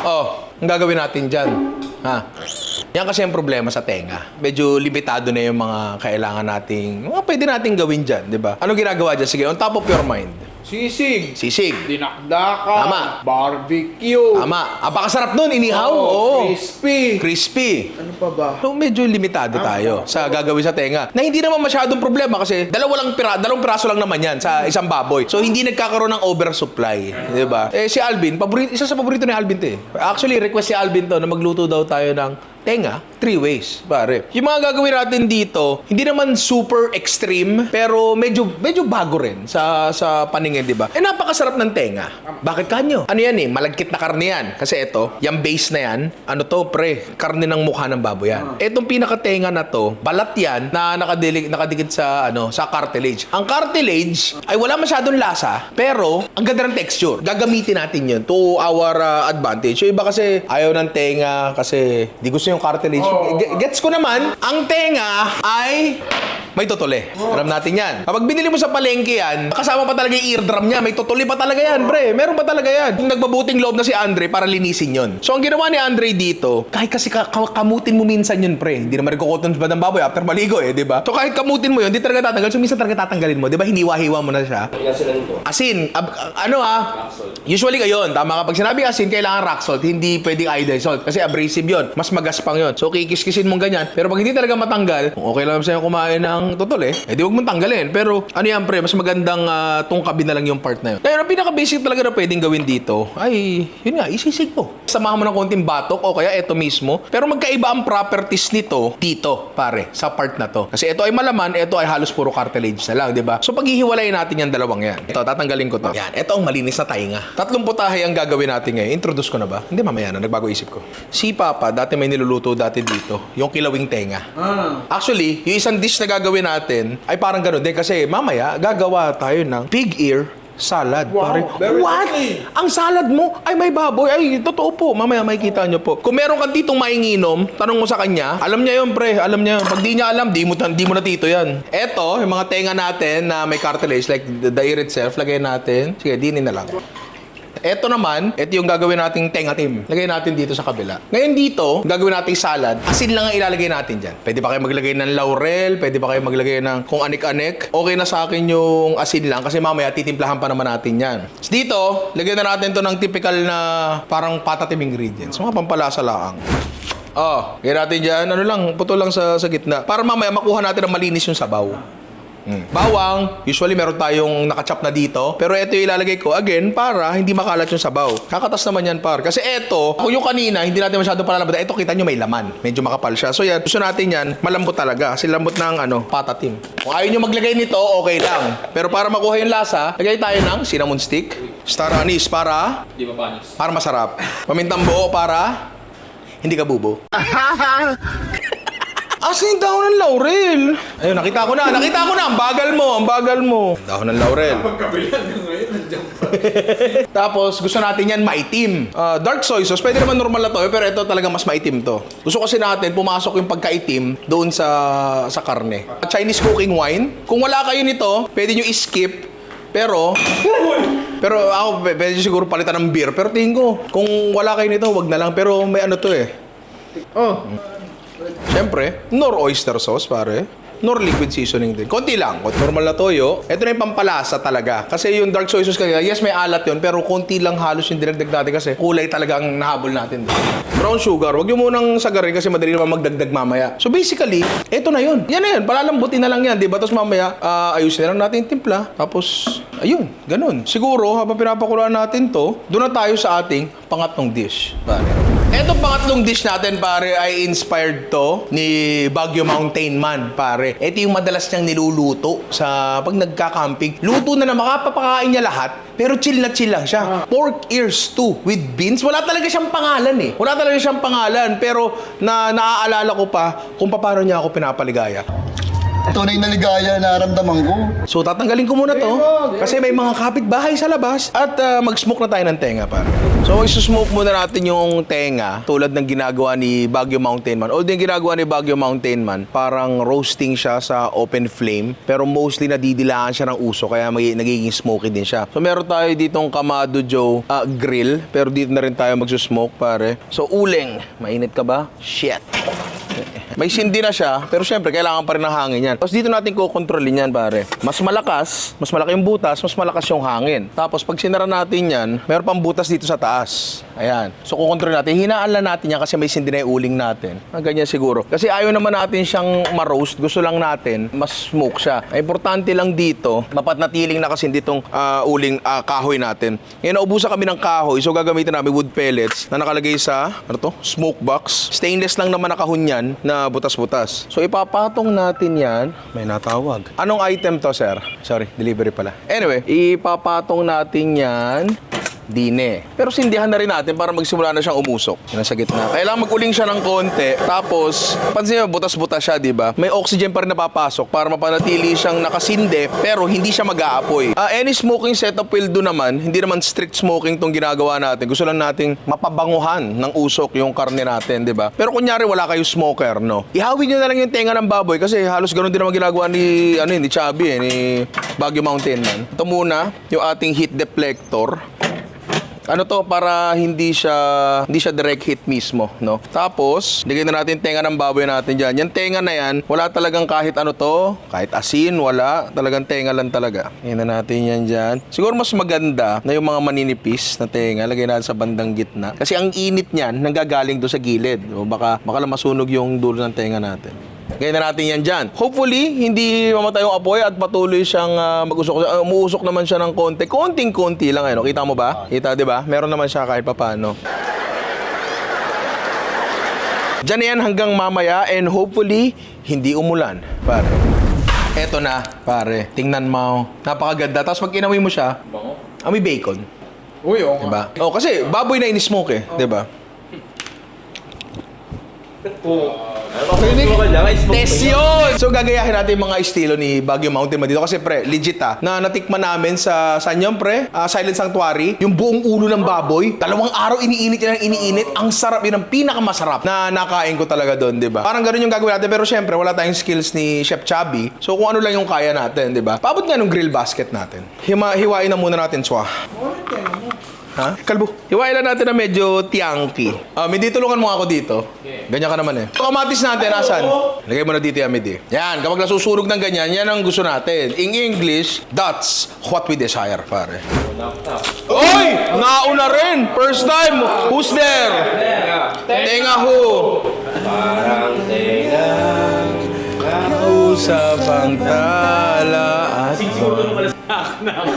Oh, ang gagawin natin dyan. Ha? Yan kasi ang problema sa tenga. Medyo limitado na yung mga kailangan nating, mga pwede nating gawin dyan, di ba? Ano ginagawa dyan? Sige, on top of your mind. Sisig. Sisig. Dinakdakan. Tama. Barbecue. Tama. Apakasarap nun, inihaw. Oh, Oo. Crispy. Crispy. Ano pa ba? So, medyo limitado tayo sa gagawin sa tenga. Na hindi naman masyadong problema kasi dalawa lang pira, dalawang piraso lang naman yan sa isang baboy. So, hindi nagkakaroon ng oversupply. Di ba? Eh, si Alvin, paborito, isa sa paborito ni Alvin to eh. Actually, request si Alvin to na magluto daw tayo ng tenga three ways, pare. Yung mga gagawin natin dito, hindi naman super extreme, pero medyo medyo bago rin sa sa paningin, di ba? Eh napakasarap ng tenga. Bakit kanyo? Ano yan eh, malagkit na karne yan. Kasi ito, yung base na yan, ano to, pre, karne ng mukha ng baboy yan. Etong pinakatenga na to, balat yan na nakadilig, nakadikit sa ano, sa cartilage. Ang cartilage ay wala masyadong lasa, pero ang ganda ng texture. Gagamitin natin yun to our uh, advantage. Yung iba kasi ayaw ng tenga kasi di gusto yung cartilage. Ge- Gets ko naman, ang tenga ay may tutuli. Alam natin yan. Kapag binili mo sa palengke yan, kasama pa talaga yung eardrum niya. May tutuli pa talaga yan, pre. Meron pa talaga yan. Yung nagbabuting loob na si Andre para linisin yon. So, ang ginawa ni Andre dito, kahit kasi ka- ka- kamutin mo minsan yun, pre. Hindi naman nagkukuton ba ng baboy after maligo eh, di ba? So, kahit kamutin mo yun, di talaga tatanggal. So, minsan talaga tatanggalin mo. Di ba? Hiniwa-hiwa mo na siya. Asin. Ab- ano ah? Usually kayon, tama kapag sinabi asin, kailangan rock salt. Hindi pwedeng iodized salt. Kasi abrasive yon. Mas magaspang yon. So, kikiskisin mong ganyan. Pero pag hindi talaga matanggal, kung okay lang sa'yo kumain ng tutol eh, eh di huwag mong tanggalin. Pero ano yan pre, mas magandang uh, tungkabin na lang yung part na yun. Kaya ang pinaka-basic talaga na pwedeng gawin dito, ay, yun nga, isisig mo. Samahan mo ng konting batok o kaya ito mismo. Pero magkaiba ang properties nito dito, pare, sa part na to. Kasi ito ay malaman, ito ay halos puro cartilage na lang, di ba? So paghihiwalayin natin yung dalawang yan. Ito, tatanggalin ko to. Yan, ito ang malinis na tainga. Tatlong putahe ang gagawin natin ngayon. Introduce ko na ba? Hindi, mamaya na. Nagbago isip ko. Si Papa, dati may niluluto dati dito. Yung kilawing tenga. Ah. Actually, yung isang dish na gagawin natin ay parang ganun din kasi mamaya gagawa tayo ng pig ear salad. Wow, pare. What? tasty. Ang salad mo ay may baboy. Ay, totoo po. Mamaya makikita nyo po. Kung meron kang ditong mainginom, tanong mo sa kanya, alam niya yun, pre. Alam niya. yun. Pag di niya alam, di mo, di mo na tito yan. Eto, yung mga tenga natin na may cartilage, like the, the ear itself, lagay natin. Sige, dinin na lang. Ito naman, ito yung gagawin nating tenga team. Lagay natin dito sa kabila. Ngayon dito, gagawin nating salad. Asin lang ang ilalagay natin dyan. Pwede ba kayo maglagay ng laurel? Pwede ba kayo maglagay ng kung anik-anik? Okay na sa akin yung asin lang kasi mamaya titimplahan pa naman natin yan. So dito, lagyan na natin to ng typical na parang patatim ingredients. Mga pampalasa lang. Oh, lagyan natin dyan. Ano lang, puto lang sa, sa gitna. Para mamaya makuha natin ang malinis yung sabaw. Mm. Bawang, usually meron tayong nakachop na dito. Pero ito yung ilalagay ko again para hindi makalat yung sabaw. Kakatas naman yan par. Kasi ito, kung yung kanina, hindi natin masyado palalambot. Ito kita nyo may laman. Medyo makapal siya. So yan, gusto natin yan, malambot talaga. Kasi lambot ng ano, patatim. Kung ayaw nyo maglagay nito, okay lang. Pero para makuha yung lasa, lagay tayo ng cinnamon stick, star anise para Di ba panis? para masarap. Pamintang buo para hindi ka bubo. Asin dahon ng laurel. Ayun, nakita ko na. Nakita ko na. Ang bagal mo. Ang bagal mo. Dahon ng laurel. Pagkabilan ng ngayon, nandiyan pa. Tapos, gusto natin yan maitim. Ah, dark soy sauce, pwede naman normal na to, eh, pero ito talaga mas maitim to. Gusto kasi natin pumasok yung pagkaitim doon sa sa karne. Chinese cooking wine. Kung wala kayo nito, pwede nyo i-skip. Pero, pero ako, p- pwede siguro palitan ng beer. Pero tingin ko, kung wala kayo nito, wag na lang. Pero may ano to eh. Oh. Siyempre, nor oyster sauce, pare. Nor liquid seasoning din. Konti lang. Normal na toyo. Ito na yung pampalasa talaga. Kasi yung dark soy sauce kanina, yes, may alat yun, pero konti lang halos yung dinagdag natin kasi kulay talaga ang nahabol natin. Brown sugar, wag yung munang sagarin kasi madali naman magdagdag mamaya. So basically, ito na yun. Yan na yun. Palalambutin na lang yan, di ba? Tapos mamaya, ah, ayusin na lang natin yung timpla. Tapos, ayun, ganun. Siguro, habang pinapakuluan natin to, doon na tayo sa ating pangatlong dish. Pare. Etong pangatlong dish natin, pare, ay inspired to ni Baguio Mountain Man, pare. Ito yung madalas niyang niluluto sa pag nagka-camping. Luto na na makapapakain niya lahat, pero chill na chill lang siya. Pork ear stew with beans. Wala talaga siyang pangalan eh. Wala talaga siyang pangalan, pero na naaalala ko pa kung paano niya ako pinapaligaya. Tunay na ligaya na naramdaman ko. So tatanggalin ko muna to kasi may mga kapitbahay sa labas at ah, mag-smoke na tayo ng tenga pare. So isusmoke muna natin yung tenga tulad ng ginagawa ni Baguio Mountain Man. Although yung ginagawa ni Baguio Mountain Man, parang roasting siya sa open flame. Pero mostly nadidilaan siya ng uso kaya may, nagiging smoky din siya. So, meron tayo ditong Kamado Joe ah, grill. Pero dito na rin tayo magsusmoke pare. So, uling. Mainit ka ba? Shit. May sindi na siya, pero syempre, kailangan pa rin ng hangin yan. Tapos dito natin kukontrolin yan, pare. Mas malakas, mas malaki yung butas, mas malakas yung hangin. Tapos pag sinara natin yan, meron pang butas dito sa taas. Ayan. So kukontrol natin. Hinaan lang natin yan kasi may sindi na yung uling natin. Ah, ganyan siguro. Kasi ayaw naman natin siyang ma-roast. Gusto lang natin mas smoke siya. Ang importante lang dito, mapatnatiling na kasi ditong ah, uling ah, kahoy natin. Ngayon, naubusan kami ng kahoy. So gagamitin namin wood pellets na nakalagay sa, ano to? Smoke box. Stainless lang naman nakahon yan na butas-butas. So ipapatong natin yan. May natawag. Anong item to, sir? Sorry, delivery pala. Anyway, ipapatong natin yan dine. Pero sindihan na rin natin para magsimula na siyang umusok. Yan sa gitna. Kailangan mag-uling siya ng konti. Tapos, pansin mo, butas-butas siya, di ba? May oxygen pa rin napapasok para mapanatili siyang nakasinde pero hindi siya mag-aapoy. Ah, any smoking setup will do naman. Hindi naman strict smoking tong ginagawa natin. Gusto lang nating mapabanguhan ng usok yung karne natin, di ba? Pero kunyari wala kayo smoker, no? Ihawin nyo na lang yung tenga ng baboy kasi halos ganun din naman ginagawa ni, ano yun, ni Chubby, eh, ni Baguio Mountain Man. Ito muna, yung ating heat deflector. Ano to para hindi siya hindi siya direct hit mismo, no? Tapos, lagyan na natin tenga ng baboy natin diyan. Yan tenga na yan, wala talagang kahit ano to, kahit asin, wala, talagang tenga lang talaga. Yan na natin yan diyan. Siguro mas maganda na yung mga maninipis na tenga lagay natin sa bandang gitna. Kasi ang init niyan nanggagaling do sa gilid. O baka baka lang masunog yung dulo ng tenga natin. Ganyan na natin yan dyan. Hopefully, hindi mamatay yung apoy at patuloy siyang ah, mag-usok. Uh, umuusok naman siya ng konti. Konting-konti lang. Ano. Kita mo ba? Kita, di ba? Meron naman siya kahit papano. Diyan yan hanggang mamaya and hopefully, hindi umulan. Pare. Eto na, pare. Tingnan mo. Napakaganda. Tapos pag inamoy mo siya, amoy bacon. Uy, oo nga. Diba? Oh, kasi baboy na in-smoke eh. Diba? Test yun! So gagayahin natin yung mga estilo ni Baguio Mountain Man dito kasi pre, legit ah, na natikman namin sa, saan yun pre? Ah, Silent Sanctuary, yung buong ulo ng baboy, dalawang araw iniinit yan ang iniinit, ang sarap, yun ang pinakamasarap na nakain ko talaga doon, di ba? Parang ganun yung gagawin natin, pero syempre wala tayong skills ni Chef Chubby, so kung ano lang yung kaya natin, di ba? Paabot nga ng grill basket natin. Hima, hiwain na muna natin, swa. Ha? Kalbo. Hiwain lang natin na medyo tiangki. Ah, Midi, tulungan mo ako dito. Ganyan ka naman eh. Ito kamatis natin, asan? Lagay mo na dito yan, Midi. Yan, kapag nasusunog ng ganyan, yan ang gusto natin. In English, that's what we desire, pare. Oy! Nauna rin! First time! Who's there? Tenga who? Parang tenga. Kausap ang tala at...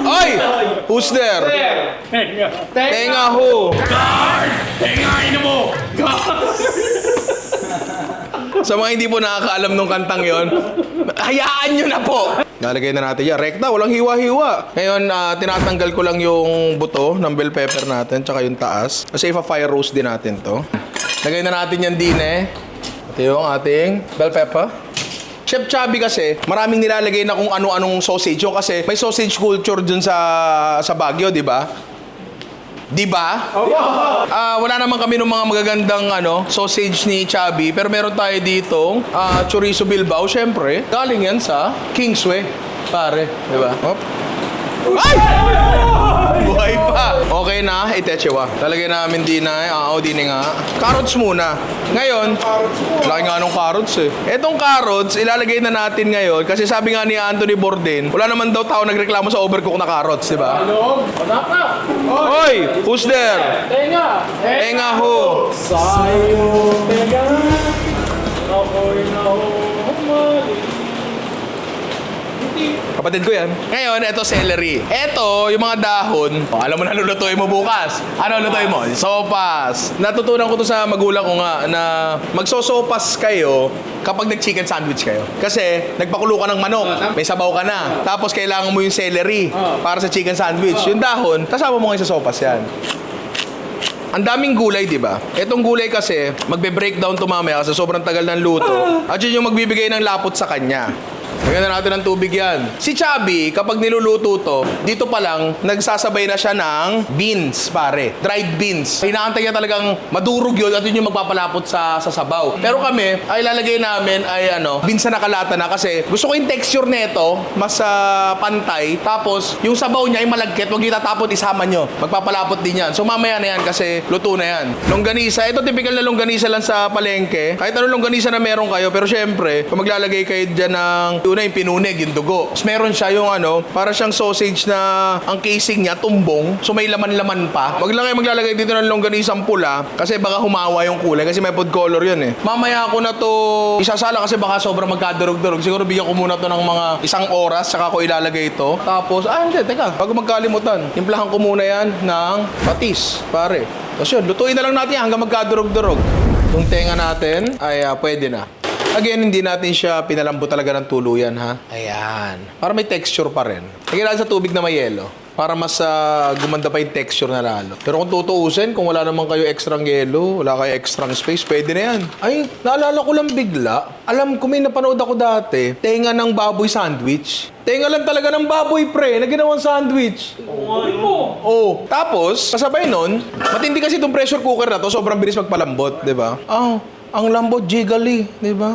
Oy! Who's there? Tenga who? Sa mga hindi po nakakaalam nung kantang yon, hayaan nyo na po. Nalagay na natin yan. Rekta, walang hiwa-hiwa. Ngayon, ah, tinatanggal ko lang yung buto ng bell pepper natin, tsaka yung taas. Kasi ipa-fire roast din natin to. Lagay na natin yan din eh. Ito yung ating bell pepper. Chef Chubby kasi, maraming nilalagay na kung ano-anong sausage. Yung kasi may sausage culture dun sa sa Baguio, di ba? Di ba? Ah, wala naman kami ng mga magagandang ano, sausage ni Chubby, pero meron tayo dito, ah, chorizo Bilbao, syempre. Galing yan sa Kingsway, pare, di ba? Hop. Ay! Okay na, itechewa. Talagyan namin din na, ah, oh, din nga. Carrots muna. Ngayon, laki nga nung carrots eh. Etong carrots, ilalagay na natin ngayon kasi sabi nga ni Anthony Borden, wala naman daw tao nagreklamo sa overcook na carrots, di ba? Ano? Wala ka. Hoy, who's there? Tenga. Tenga ho. Sa'yo, tenga. Ako'y nahumali. Kapatid ko yan. Ngayon, ito celery. Ito, yung mga dahon. Oh, alam mo na lulutuin mo bukas. Ano lulutuin mo? Sopas. Natutunan ko to sa magulang ko nga na magsosopas kayo kapag nag-chicken sandwich kayo. Kasi nagpakulo ka ng manok, may sabaw ka na. Tapos kailangan mo yung celery para sa chicken sandwich. Yung dahon, kasama mo ngayon sa sopas yan. Ang daming gulay, di ba? Etong gulay kasi, magbe-breakdown to mamaya kasi sobrang tagal ng luto. At yun yung magbibigay ng lapot sa kanya. Lagyan na natin ng tubig yan. Si Chubby, kapag niluluto to, dito pa lang, nagsasabay na siya ng beans, pare. Dried beans. Hinaantay niya talagang madurog yun at yun yung magpapalapot sa, sa sabaw. Pero kami, ay lalagay namin ay ano, beans na nakalata na kasi gusto ko yung texture nito, mas ah, pantay. Tapos, yung sabaw niya ay malagkit, huwag niyo tatapon, isama nyo. Magpapalapot din yan. So mamaya na yan kasi luto na yan. Longganisa, ito typical na longganisa lang sa palengke. Kahit anong longganisa na meron kayo, pero syempre, kung maglalagay kayo dyan ng una yung pinunig, yung dugo. Tapos meron siya yung ano, para siyang sausage na ang casing niya, tumbong. So may laman-laman pa. Wag lang kayo maglalagay dito ng longganisang pula kasi baka humawa yung kulay kasi may food color yun eh. Mamaya ako na to isasala kasi baka sobrang magkadurog-durog. Siguro bigyan ko muna to ng mga isang oras saka ko ilalagay ito. Tapos, ah hindi, teka, bago magkalimutan. Timplahan ko muna yan ng patis, pare. Tapos yun, lutuin na lang natin hanggang magkadurog-durog. Yung tenga natin ay ah, pwede na. Again, hindi natin siya pinalambot talaga ng tuluyan, ha? Ayan. Para may texture pa rin. Lagyan natin sa tubig na may yelo. Para mas ah, gumanda pa yung texture na lalo. Pero kung tutuusin, kung wala naman kayo extra yelo, wala kayo extra space, pwede na yan. Ay, naalala ko lang bigla. Alam ko, may napanood ako dati. Tenga ng baboy sandwich. Tenga lang talaga ng baboy, pre, na ginawang sandwich. Oh, tapos, kasabay nun, matindi kasi itong pressure cooker na to, sobrang bilis magpalambot, di ba? Ah, ang lambot, jiggly, di ba?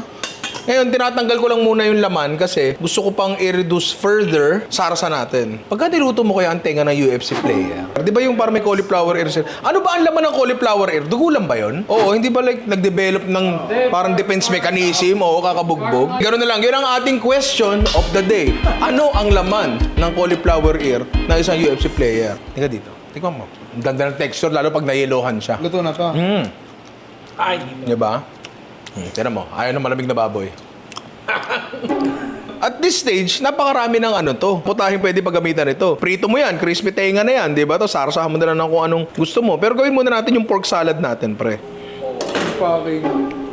Ngayon, tinatanggal ko lang muna yung laman kasi gusto ko pang i-reduce further sarsa natin. Pagka niluto mo kaya ang tenga ng UFC player, di ba yung parang may cauliflower ear? Ano ba ang laman ng cauliflower ear? Dugo lang ba yun? Oo, hindi ba like nag-develop ng parang defense mechanism o kakabugbog? Ganoon na lang, yun ang ating question of the day. Ano ang laman ng cauliflower ear ng isang UFC player? Tingnan dito. Tingnan mo. Ang ganda ng texture, lalo pag nayelohan siya. Luto na to. Mm. Ay, Di ba? Hmm, tinan mo, ayaw ng malamig na baboy. At this stage, napakarami ng ano to. Putahing pwede paggamitan ito. Prito mo yan, crispy tenga na yan, di ba? To sarsahan mo na lang ng kung anong gusto mo. Pero gawin muna natin yung pork salad natin, pre. fucking...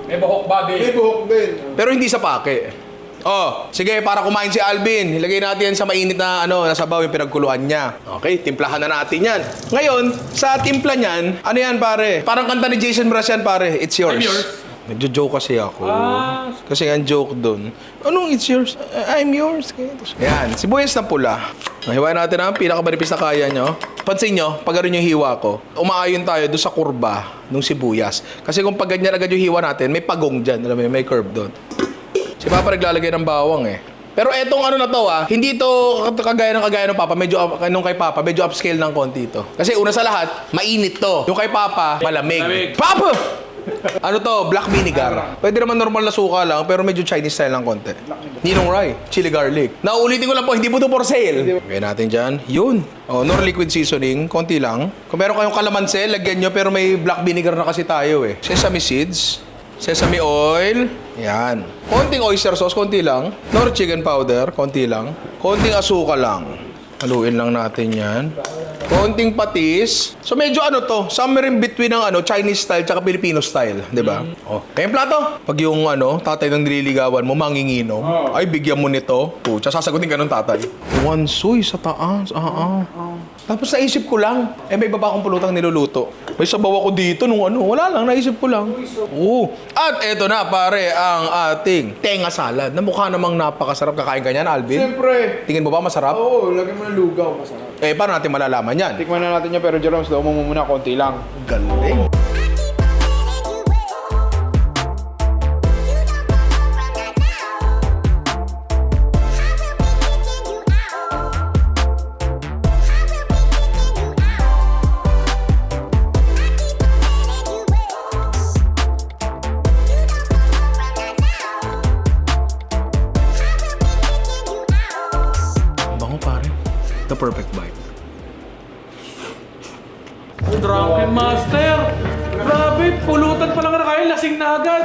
May buhok ba, May buhok din. Pero hindi sa pake. Oh, sige, para kumain si Alvin, ilagay natin yan sa mainit na ano, nasa baw yung pinagkuluan niya. Okay, timplahan na natin yan. Ngayon, sa timpla niyan, ano yan pare? Parang kanta ni Jason Mraz yan pare, it's yours. I'm yours. Nagjo-joke kasi ako. Ah. Kasi ang joke doon, anong it's yours? Uh, I'm yours. Yan, sibuyas na pula. Nahiwain natin ang pinakamanipis na kaya nyo. Pansin nyo, pag ganun yung hiwa ko, umaayon tayo doon sa kurba ng sibuyas. Kasi kung pag ganyan agad yung hiwa natin, may pagong dyan. Alam mo may curve doon. Si Papa naglalagay ng bawang eh. Pero etong ano na to ah, hindi to kagaya ng kagaya ng Papa, medyo up, nung kay Papa, medyo upscale ng konti to. Kasi una sa lahat, mainit to. Yung kay Papa, malamig. Malamig. Papa! ano to? Black vinegar. Pwede naman normal na suka lang, pero medyo Chinese style lang konti. Ninong rye, chili garlic. Nauulitin ko lang po, hindi po to for sale. Lagyan natin dyan. Yun. Oh, nor liquid seasoning, konti lang. Kung meron kayong kalamansi, lagyan nyo, pero may black vinegar na kasi tayo eh. Sesame seeds, sesame oil, yan. Konting oyster sauce, konti lang. Nor chicken powder, konti lang. Konting asukal lang. Haluin lang natin yan. Konting patis. So medyo ano to, somewhere in between ng ano, Chinese style tsaka Filipino style, 'di ba? Oh. Kaya plato, pag yung ano, tatay ng nililigawan mo manginginom, Oh. ay bigyan mo nito. Pucha, sasagutin ka ng tatay. One soy sa taas. Ah, ah. Tapos naisip ko lang, eh may baba akong pulutang niluluto. May sabaw ako dito nung ano, wala lang, naisip ko lang. Oo. At eto na pare, ang ating tenga salad. Na mukha namang napakasarap kakain ka niyan, Alvin. Siyempre. Tingin mo ba masarap? Oo, lagyan mo ng lugaw. Masarap. Eh, paano natin malalaman yan? Tikman na natin yan, pero Jerome, slow mo muna, konti lang. Galing. Drunken Master! Grabe, pulutan pa lang na kayo, lasing na agad.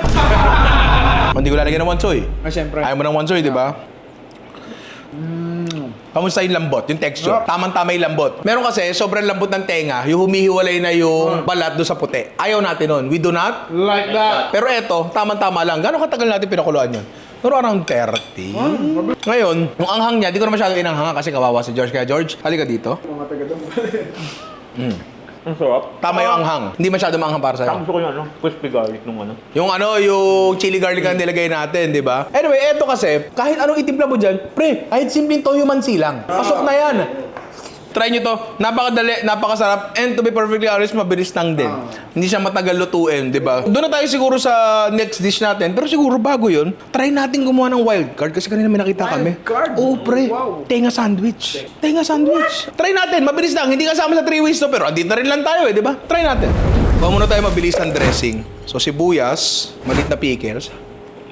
Hindi ko lalagyan ng wansoy. Ah, siyempre. Ayaw mo ng wansoy, di ba? Kamusta yung lambot, yung texture? Ah. Tamang-tama yung lambot. Meron kasi, sobrang lambot ng tenga, yung humihiwalay na yung balat doon sa puti. Ayaw natin nun. We do not. Like that. Pero eto, tamang-tama lang. Gano'ng katagal natin pinakuluan yun? Pero around 30. Ngayon, yung anghang niya, di ko na masyado inanghanga kasi kawawa si George. Kaya George, halika dito. Mga taga doon. Mm. Ang sarap. Tama yung anghang. Hindi masyado maanghang para sa'yo. Gusto ko yung ano, crispy garlic nung ano. Yung ano, yung chili garlic ang nilagay natin, di ba? Anyway, eto kasi, kahit anong itimpla mo dyan, pre, kahit simpleng toyo mansi lang. Pasok na yan. Try nyo to. Napakadali, napakasarap. And to be perfectly honest, mabilis lang din. Hindi siya matagal lutuin, di ba? Doon na tayo siguro sa next dish natin. Pero siguro bago yun, try natin gumawa ng wild card. Kasi kanina may nakita kami. card? Oo, pre. Wow. Tenga sandwich. Tenga sandwich. Try natin. Mabilis lang. Hindi kasama sa three ways to. Pero andito na rin lang tayo eh, di ba? Try natin. Bago muna tayo mabilis ng dressing. So, sibuyas, malit na pickles.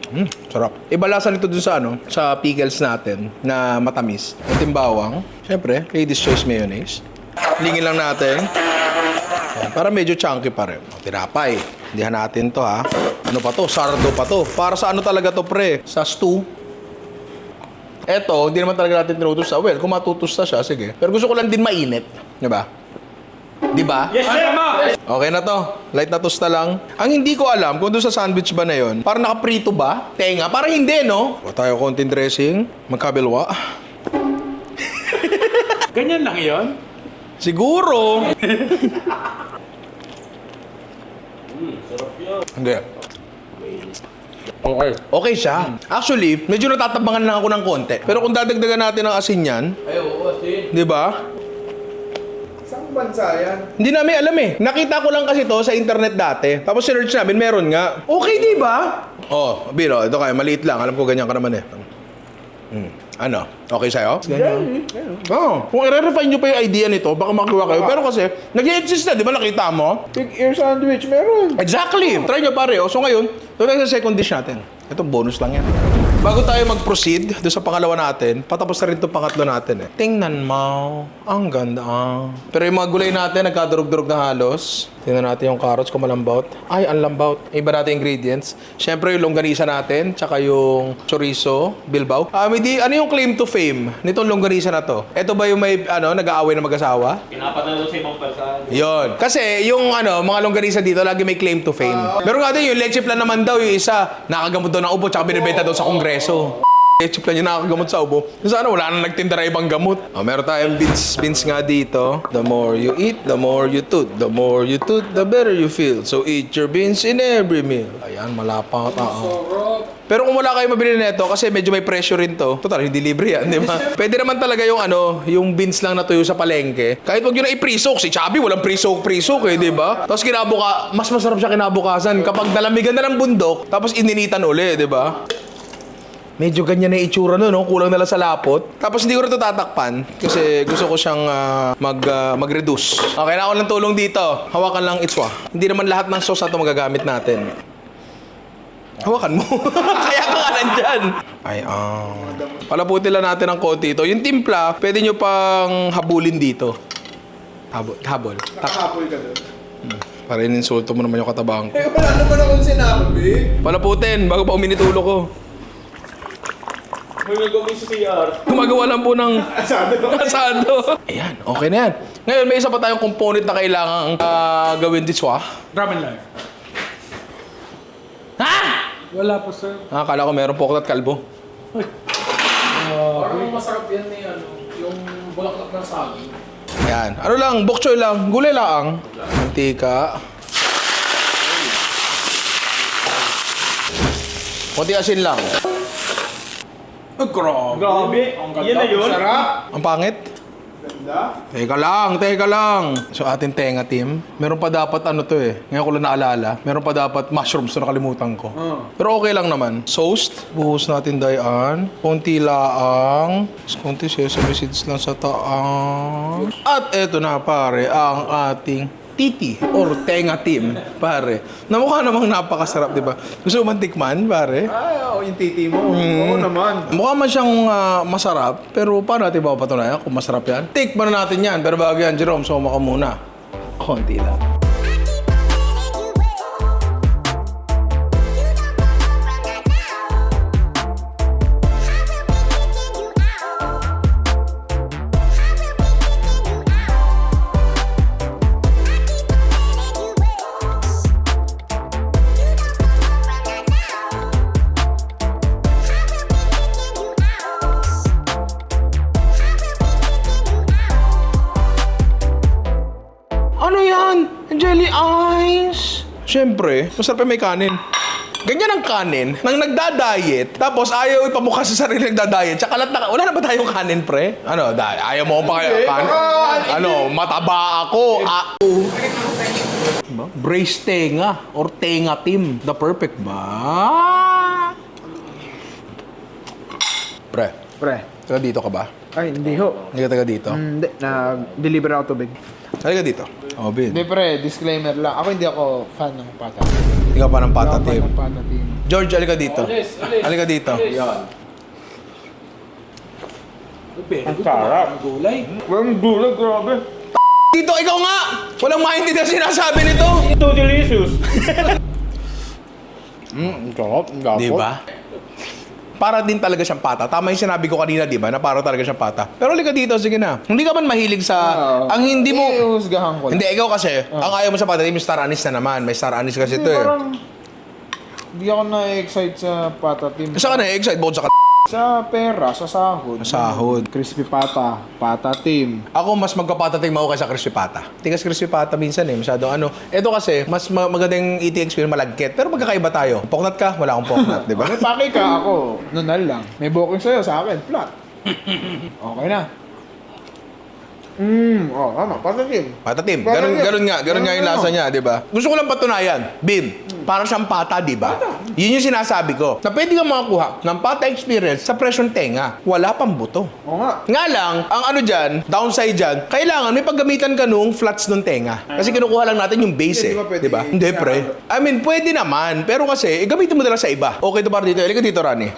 Mm, sarap. Ibalasa nito dun sa ano, sa pickles natin na matamis. Ating bawang. Siyempre, Lady's Choice Mayonnaise. Lingin lang natin. Para medyo chunky pa rin. O, Tinapay. Hindihan natin to ha. Ano pa to? Sardo pa to. Para sa ano talaga to pre? Sa stew. Eto, hindi naman talaga natin tinutusta. Well, kung matutusta siya, sige. Pero gusto ko lang din mainit. Di ba? Di ba? Yes, sir! Okay na to. Light na tosta lang. Ang hindi ko alam kung doon sa sandwich ba na yon, parang nakaprito ba? Tenga? Parang hindi, no? O tayo konting dressing. Magkabilwa. Ganyan lang yon. Siguro. Hindi. Okay. Okay siya. Actually, medyo natatabangan lang ako ng konti. Pero kung dadagdagan natin ng asin yan, Ay, oo, asin. di ba? Saan bansa yan? Hindi namin alam eh. Nakita ko lang kasi to sa internet dati. Tapos sinearch namin, meron nga. Okay, di ba? Oh, Biro, ito kayo, maliit lang. Alam ko ganyan ka naman eh. Hmm. Ano? Okay sa'yo? Ganyan. Oo. Kung i-refine nyo pa yung idea nito, baka makuha kayo. Pero kasi, nag-exist na, di ba nakita mo? Big ear sandwich, meron. Exactly! Try nyo pare. O, so ngayon, ito na sa second dish natin. Ito, bonus lang yan. Bago tayo mag-proceed doon sa pangalawa natin, patapos na rin itong pangatlo natin eh. Tingnan mo, ang ganda. Pero yung mga gulay natin, nagkadurog-durog na halos. Tingnan natin yung carrots kung malambot. Ay, ang lambot. Iba natin ingredients. Siyempre, yung longganisa natin, tsaka yung chorizo, bilbao. Ah, hindi, ano yung claim to fame nitong longganisa na to? Ito ba yung may, ano, nag-aaway na mag-asawa? Pinapadala sa ibang bansa. Yon. Kasi yung ano, mga longganisa dito lagi may claim to fame. Pero nga din yung leche plan naman daw yung isa, nakagamot daw ng ubo tsaka binibenta daw sa kongreso. Leche plan yung nakakagamot sa ubo. Sana wala nang nagtinda na ibang gamot. Oh, meron tayong beans, beans nga dito. The more you eat, the more you toot. The more you toot, the better you feel. So eat your beans in every meal. Ayan, malapang tao. Pero kung wala kayo mabili nito kasi medyo may pressure rin to. Total, hindi libre yan, di ba? Pwede naman talaga yung ano, yung beans lang na tuyo sa palengke. Kahit wag yun na i-pre-soak. Si Chubby, walang pre-soak, pre-soak eh, di ba? Tapos kinabuka, mas masarap siya kinabukasan kapag nalamigan na ng bundok, tapos ininitan uli, di ba? Medyo ganyan na itsura no, no? Kulang na lang sa lapot. Tapos hindi ko rin ito tatakpan kasi gusto ko siyang ah, mag, ah, mag-reduce. Okay na ako ng tulong dito. Hawakan lang itswa. Hindi naman lahat ng sauce na ito magagamit natin. Hawakan mo. Kaya ka nga nandyan. Ay, ah. Palaputin lang natin ng konti ito. Yung timpla, pwede nyo pang habulin dito. Habol. Habol. Tak. Nakapol ka doon. Para ininsulto mo naman yung katabang ko. Eh, wala naman akong sinabi. Palaputin, bago pa uminitulo ko. May nagawin sa CR. Gumagawa lang po ng Asado. asado. Ayan, okay na yan. Ngayon, may isa pa tayong component na kailangan ah, gawin this wa. Ramen life. Ha? Wala po, sir. Ah, akala ko meron po at kalbo. Parang masarap yan ni ano, yung bulaklak ng saging. Ayan. Ano lang, bok choy lang. Gulay lang. Mantika. Kunti asin lang. Oh, grabe. Grabe. Ang ganda. Yan na yun. Ang sarap. Ang pangit. Ganda. Teka lang, teka lang. So ating tenga team, meron pa dapat ano to eh. Ngayon ko lang naalala. Meron pa dapat mushrooms na nakalimutan ko. Oh. Pero okay lang naman. Toast, buhos natin dayan. Konti laang. Konti sesame seeds lang sa taas. At eto na pare, ang ating titi or tenga team, pare. Na mukha namang napakasarap, di ba? Gusto mo man tikman, pare? Ay, oo, yung titi mo. Oo naman. Mukha man siyang ah, masarap, pero paano natin papatunayan kung masarap yan? Tikman na natin yan, pero bago yan, Jerome, suma ka muna. Konti lang. Siyempre, masarap yung may kanin. Ganyan ang kanin, nang nagda-diet, tapos ayaw ipamukha sa sarili nagda-diet, tsaka lahat na, wala na ba tayong kanin, pre? Ano, da, ayaw mo pa kayo kanin? Ano, mataba ako. Ah, Diba? Brace tenga or tenga team. The perfect ba? Pre, Pre. taga dito ka ba? Ay, hindi ho. Hindi ka taga dito? Hindi. Nag-deliver ako tubig. Halika dito. Oh, Bin. Hindi pre, disclaimer lang. Ako hindi ako fan ng pata. Hindi ka pa ng pata Ako fan team. ng pata team. George, halika dito. Alis, alis. Halika dito. Ang sarap. Ang gulay. Walang gulag, grabe. Dito, ikaw nga! Walang maintindihan sinasabi nito! Ito delicious. Mm, sarap. Ang gapot. Di ba? Para din talaga siyang pata. Tama yung sinabi ko kanina, di ba? Na para talaga siyang pata. Pero halika dito, sige na. Hindi ka man mahilig sa... Oo. ang hindi mo... Iuhusgahan ko lang. Hindi, ikaw kasi. Ang ayaw mo sa pata, yung star anise na naman. May star anise kasi ito eh. Parang, Hindi ako na-excite sa pata team. Saan ka na-excite bukod sa kat- Sa pera, sa sahod. sahod? Crispy pata, pata team. Ako mas magpapatating ako kaysa crispy pata. Tigas crispy pata minsan eh, masyadong ano. Ito kasi, mas ma- magandang eating experience, malagkit. Pero magkakaiba tayo. Poknat ka, wala akong poknat, di ba? May pake ka ako, nunal lang. May booking sa'yo, sa akin, flat. Okay na. Mmm, oh, tama. Patatim. Parang Ganun, yun. ganun nga. Ganun nga yung lasa niya, di ba? Gusto ko lang patunayan. Bim, parang siyang pata, di ba? Yun yung sinasabi ko. Na pwede kang makakuha ng pata experience sa presyong tenga. Wala pang buto. Oo nga. Nga lang, ang ano dyan, downside dyan, kailangan may paggamitan ka nung flats nung tenga. Kasi kinukuha lang natin yung base eh. Hindi ba pwede Di ba? Hindi, pre. I mean, pwede naman. Pero kasi, eh, gamitin mo na lang sa iba. Okay to para dito. Ilika dito, Rani.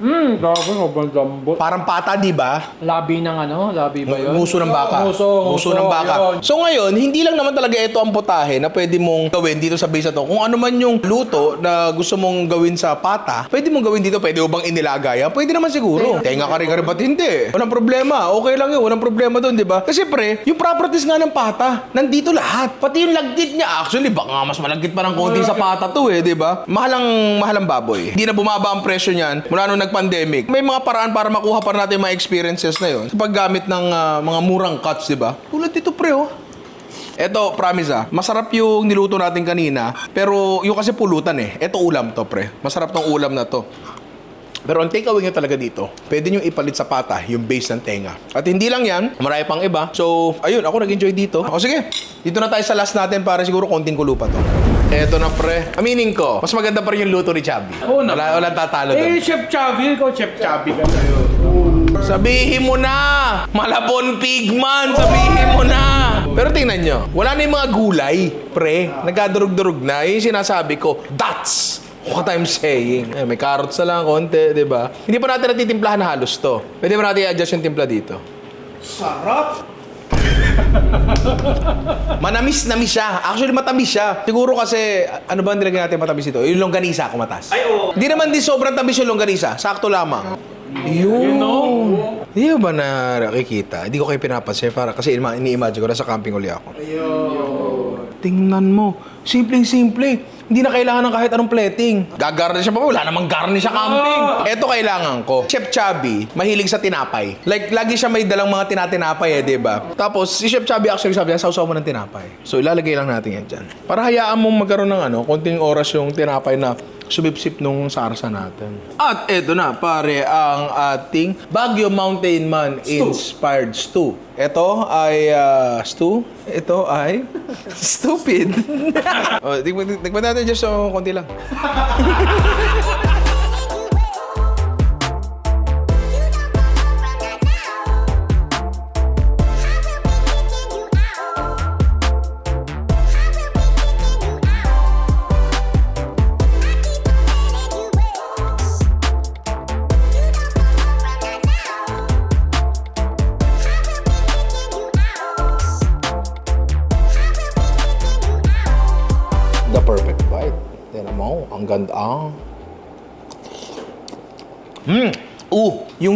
Mmm, grabe. Sobrang lambot. Parang pata, di ba? Labi ng ano? Labi ba yun? Nguso ng baka. Nguso, nguso, ng baka. yun. So ngayon, hindi lang naman talaga ito ang putahe na pwede mong gawin dito sa base na to. Kung ano man yung luto na gusto mong gawin sa pata, pwede mong gawin dito. Pwede mo bang inilaga yan? Pwede naman siguro. Tenga ka rin ka rin, ba't hindi? Walang problema. Okay lang yun. Walang problema doon, di ba? Kasi pre, yung properties nga ng pata, nandito lahat. Pati yung lagkit niya. Actually, baka nga mas malagkit pa ng konti sa pata to eh, di ba? Mahalang, mahalang baboy. Hindi na bumaba ang presyo niyan mula nung nag-pandemic. May mga paraan para makuha pa natin mga experiences na yun sa paggamit ng ah, mga murang cuts, di ba? Tulad dito, pre, oh. Eto, promise ah, masarap yung niluto natin kanina, pero yung kasi pulutan eh. Eto ulam to, pre. Masarap tong ulam na to. Pero ang takeaway nyo talaga dito, pwede nyo ipalit sa pata yung base ng tenga. At hindi lang yan, marami pang iba. So, ayun, ako nag-enjoy dito. O sige, dito na tayo sa last natin para siguro konting kulo pa to. Eto na pre. Aminin ko, mas maganda pa rin yung luto ni Chubby. Oo naman. Wala, walang tatalo doon. Eh, Chef Chavi. Ikaw, Chef Chavi ka sa'yo. Sabihin mo na! Malabon pigman! Sabihin mo na! Pero tingnan nyo, wala na yung mga gulay, pre. Nagkadurog-durog na. Yun yung sinasabi ko, that's what I'm saying. Eh, may carrots na lang, konti, di ba? Hindi pa natin natitimplahan na halos to. Pwede ba natin i-adjust yung timpla dito? Manamis-namis siya. Actually, matamis siya. Siguro kasi, ano ba ang nilagay natin matamis ito? Yung longganisa, kumatas. Ay, oo. Hindi naman din sobrang tamis yung longganisa. Sakto lamang. Yun. You know? Hindi ko ba na nakikita? Hindi ko kayo pinapansin para kasi ima- ini-imagine ko nasa camping uli ako. Tingnan mo. Simpleng-simple. Hindi na kailangan ng kahit anong plating. Gagarnish siya pa. Wala namang garnish sa camping. Ito kailangan ko. Chef Chubby, mahilig sa tinapay. Like, lagi siya may dalang mga tinatinapay eh, di ba? Tapos, si Chef Chubby actually sabi niya, sausaw mo ng tinapay. So, ilalagay lang natin yan dyan. Para hayaan mong magkaroon ng ano, konting oras yung tinapay na sumipsip nung sarsa natin. At eto na, pare, ang ating Baguio Mountain Man inspired stew. Ito ay ah, stew. Ito ay stupid. oh, tignan natin just so konti lang.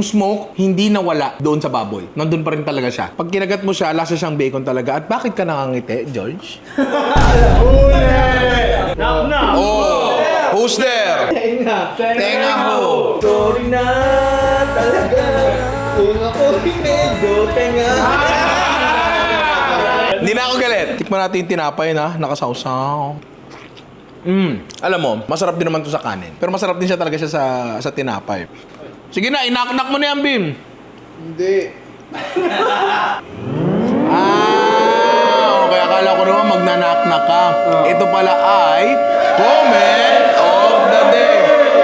yung smoke, hindi nawala doon sa baboy. Nandun pa rin talaga siya. Pag kinagat mo siya, lasa siyang bacon talaga. At bakit ka nakangiti, George? Knock, knock. Oh! Who's there? Tenga. Tenga ho. Sorry na talaga. Kung ako medyo tenga. Hindi Hindi na ako galit. Tikman natin yung tinapay na nakasawsaw. Mm, alam mo, masarap din naman to sa kanin. Pero masarap din siya talaga siya sa sa tinapay. Sige na, inaknak mo na yan, Bim. Hindi. Ah, okay. Akala ko naman magnanaknak ka. Ito pala ay comment of the day.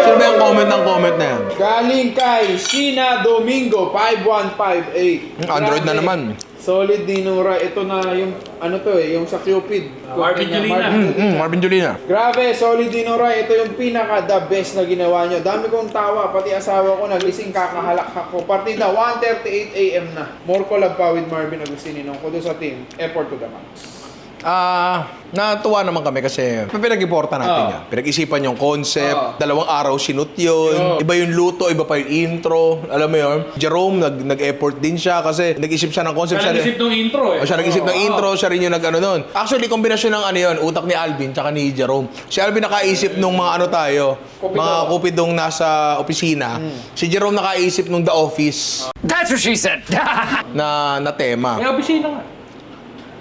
Sino ba yung comment ng comment na yan? Galing kay Sina Domingo 5158. Hmm, Android na naman. Solid Dinura. Ito na yung ano to eh, yung sa Cupid. Marvin Kanya, Julina. Marvin Mm, mm, Marvin Julina. Grabe, solid Dinura. Ito yung pinaka the best na ginawa nyo. Dami kong tawa, pati asawa ko nagising kakahalakak ko. Partida 1.38 a.m. na. More collab pa with Marvin Agustinino. Kudo sa team. Effort to the max. Ah, natuwa naman kami kasi pinag-iporta natin Oo. yan. Pinag-isipan yung concept, Oo. dalawang araw sinut yun, iba yung luto, iba pa yung intro, alam mo yun. Jerome, nag, nag-effort din siya kasi nag-isip siya ng concept. Siya nag-isip ng intro eh. O siya nag-isip ng Oo. intro, siya rin yung nag-ano nun. Actually, kombinasyon ng ano yun, utak ni Alvin tsaka ni Jerome. Si Alvin nakaisip nung mga ano tayo, Kupido. mga kupidong nasa opisina. Si Jerome nakaisip nung The Office That's what she said. na, na tema. May abisina nga.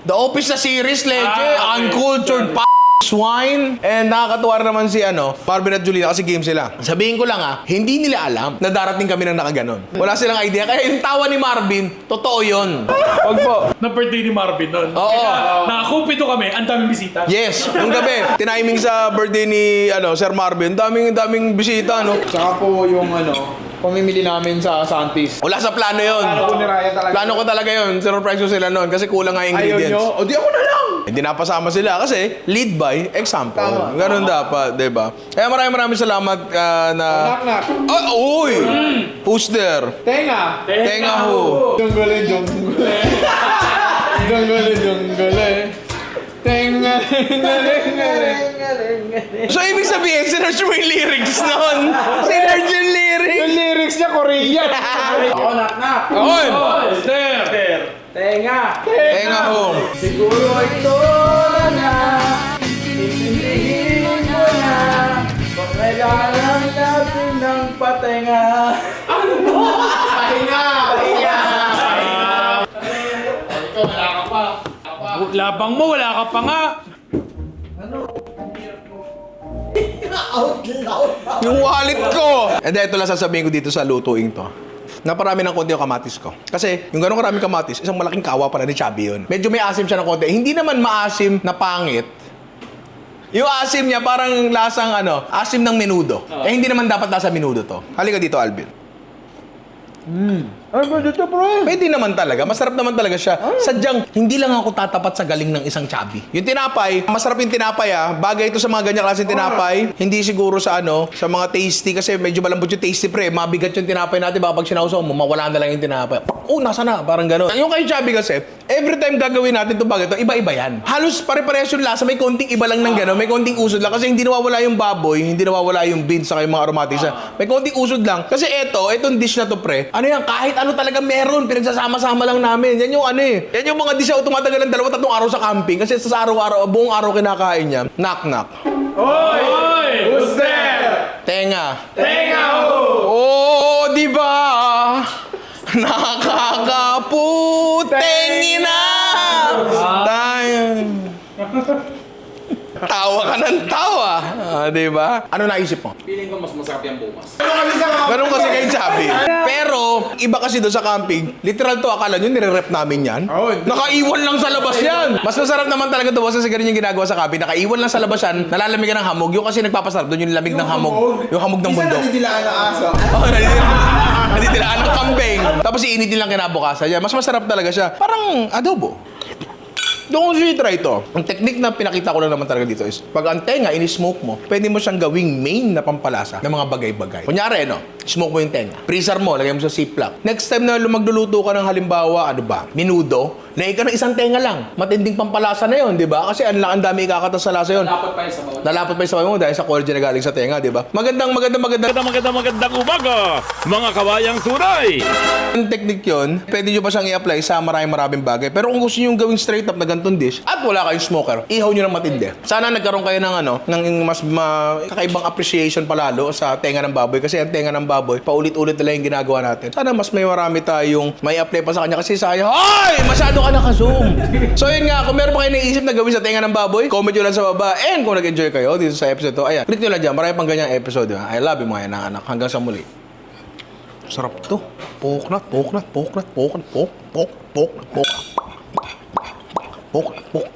The Office na series, leche. Ah, okay. Uncultured p- swine. And nakakatuwa rin naman si ano, Marvin at Juliana kasi game sila. Sabihin ko lang ah, hindi nila alam na darating kami ng nakaganon. Wala silang idea. Kaya yung tawa ni Marvin, totoo yun. Wag po. Na birthday ni Marvin nun. Oo. Kaya nakakumpito kami, ang daming bisita. Yes, yung gabi, tiniming sa birthday ni ano, Sir Marvin, daming daming bisita, no? Tsaka po yung ano, pamimili namin sa Santis. Wala sa plano yun. Plano ko ni Ryan talaga. Plano ko talaga yun. Surprise ko sila noon kasi kulang nga ingredients. nyo? O di ako na lang! Hindi napasama sila kasi lead by example. Tama. Ganun dapat, 'di ba? Kaya maraming maraming salamat ah, na Knock-knock. Ah, uy! Who's there? Tenga! Tenga ho. Jungle, jungle. Jungle, jungle. Tenga, jungle, jungle. So, ibig sabihin, sinerge mo yung lyrics nun. Sinerge lyrics. Yung lyrics niya Korean. Ako knock knock. Oy! There! Tenga. Tenga ho. Siguro ito na na. Intindihin mo na. Kailangan natin ng patenga. Ano mo? Pahinga! Pahinga! Labang mo, wala ka pa nga. Yung wallet ko! And then, ito lang sasabihin ko dito sa lutuing to. Naparami ng konti yung kamatis ko. Kasi yung ganun karaming kamatis, isang malaking kawa pala ni Chubby yun. Medyo may asim siya ng konti. Hindi naman maasim na pangit. Yung asim niya parang lasang ano, asim ng menudo. Eh hindi naman dapat nasa menudo to. Halika dito, Alvin. Ay, ba dito, bro? Pwede naman talaga. Masarap naman talaga siya. Sadyang, hindi lang ako tatapat sa galing ng isang chubby. Yung tinapay, masarap yung tinapay ah. Bagay ito sa mga ganyan klaseng tinapay. Hindi siguro sa ano, sa mga tasty kasi medyo malambot yung tasty pre. Mabigat yung tinapay natin. Baka pag sinausaw mo, mawala na lang yung tinapay. Oh, nasa na? Parang gano'n. Yung kay chubby kasi, every time gagawin natin itong bagay ito, iba-iba yan. Halos pare-parehas yung lasa. May konting iba lang ng gano'n. May konting usod lang. Kasi hindi nawawala yung baboy, hindi nawawala yung beans, saka yung mga aromatics. May konting usod lang. Kasi eto, etong dish na to pre, ano yan, kahit ano talaga meron, pinagsasama-sama lang namin. Yan yung ano eh. Yan yung mga dish na tumatagal ng dalawa, tatlong araw sa camping. Kasi sa araw-araw, buong araw kinakain niya. Knock-knock. Oy! Who's there? Tenga. Tenga Tawa ka ng tawa. Ah, di ba? Ano naisip mo? Feeling ko mas masarap yung bukas. Ganun kasi kay Chabi. Pero, iba kasi doon sa camping, literal to, akala nyo nire-rep namin yan? Oo, hindi. Nakaiwan lang sa labas yan. Mas masarap naman talaga doon kasi ganun yung ginagawa sa camping. Nakaiwan lang sa labas yan, nalalamigan ng hamog. Yung kasi nagpapasarap doon yung lamig ng hamog. Yung hamog ng Isa bundok. nadidilaan ng aso. Oh, nadidilaan. Nadidilaan ng kambing. Tapos iinitin lang kinabukasan. Yan, mas masarap talaga siya. Parang adobo. Doon ko try ito. Ang technique na pinakita ko lang naman talaga dito is, pag ang tenga, ini-smoke mo, pwede mo siyang gawing main na pampalasa ng mga bagay-bagay. Kunyari, no, smoke mo yung tenga. Freezer mo, lagay mo sa ziplock. Next time na magluluto ka ng halimbawa, ano ba, minudo, lagay ka ng isang tenga lang. Matinding pampalasa na yon, di ba? Kasi ang, ang dami ikakatas sa lasa yon. Dapat pa yung sabaw. Nalapot pa yung sabaw mo dahil sa collagen na galing sa tenga, di ba? Magandang, magandang, magandang. Magandang magandang magandang umaga, mga kawayang turay! Yung technique yun, pwede nyo pa siyang i-apply sa maraming maraming bagay. Pero kung gusto nyo yung gawing straight up na ganitong dish, at wala kayong smoker, ihaw nyo ng matindi. Sana nagkaroon kayo ng ano, ng mas ma- kakaibang appreciation palalo sa tenga ng baboy. Kasi ang tenga ng baboy, paulit-ulit na lang yung ginagawa natin. Sana mas may marami tayong may apply pa sa kanya kasi sayang, ay, masyado ka naka-zoom. so yun nga, kung meron pa kayo naisip na gawin sa tenga ng baboy, comment nyo lang sa baba. And kung nag-enjoy kayo dito sa episode to, ayan, click nyo lang dyan. Marami pang ganyang episode. Ha? I love you mga anak. Hanggang sa muli. Sarap to. Poknat, poknat, poknat, poknat, pok, pok, pok, pok. Pok, pok.